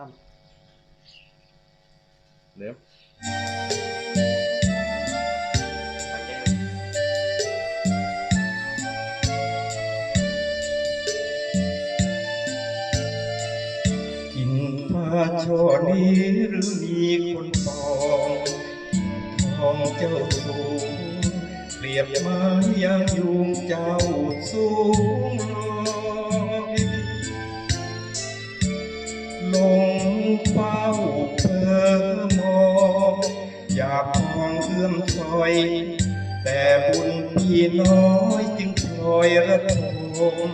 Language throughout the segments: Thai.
ามเริ่มกินผ้าช่อนี้หรือมีคนปองทองเจ้าสูงเปรียบมายังยุงเจ้าสูง บุญพี่น้อยจึงพลอยระทม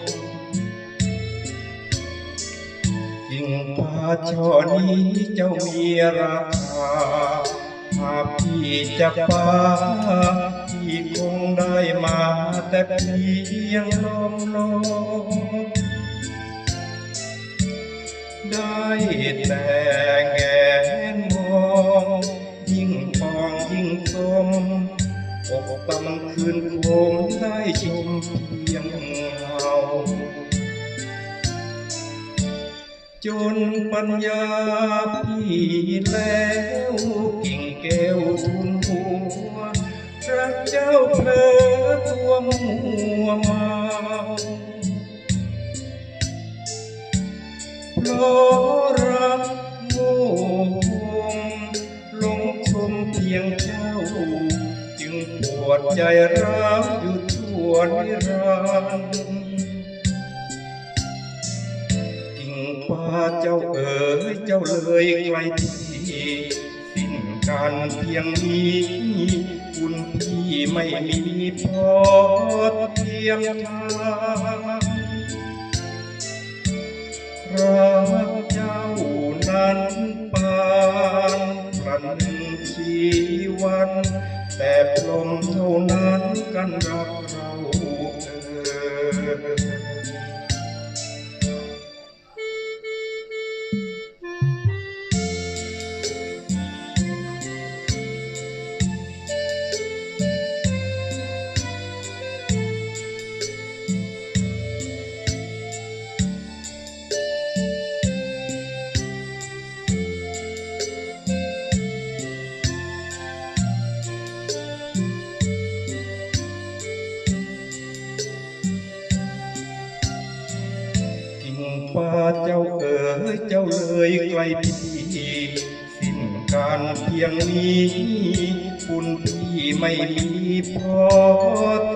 ยิ่งป่าช่อนี้เจ้ามีราคาหากพี่จะปาพี่คงได้มาแต่พี่ยังลมลมได้แต่แงำคืนคงได้ชมเพียงเงาจนปัญญาพี่แล้วกิ่งแก้วทุนหัวรักเจ้าเพลอตัวมัวเมาเพราะรักโง่งลงชมเพียงเจ้า จึงปวดใจร้าวอยู่ทั่วนิรันดร์กิ่งฟ้าเจ้าเอ๋ยเจ้าเลยไกลที่สิ้นการเพียงนี้คุณพี่ไม่มีพอเทียมทาง วัน แต่พรหมเท่านั้นกันรักเราเออ ฟ้าเจ้าเอ๋ยเจ้าเลยไกลพี่สิ้นการเพียงนี้คุณพี่ไม่มีพอ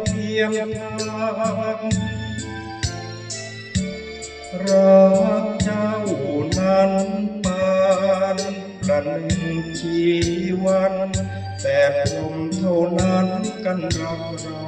เทียมทางรักเจ้านั้นปานประนึงชีวัน แต่ผมเท่านั้นกันรักเรา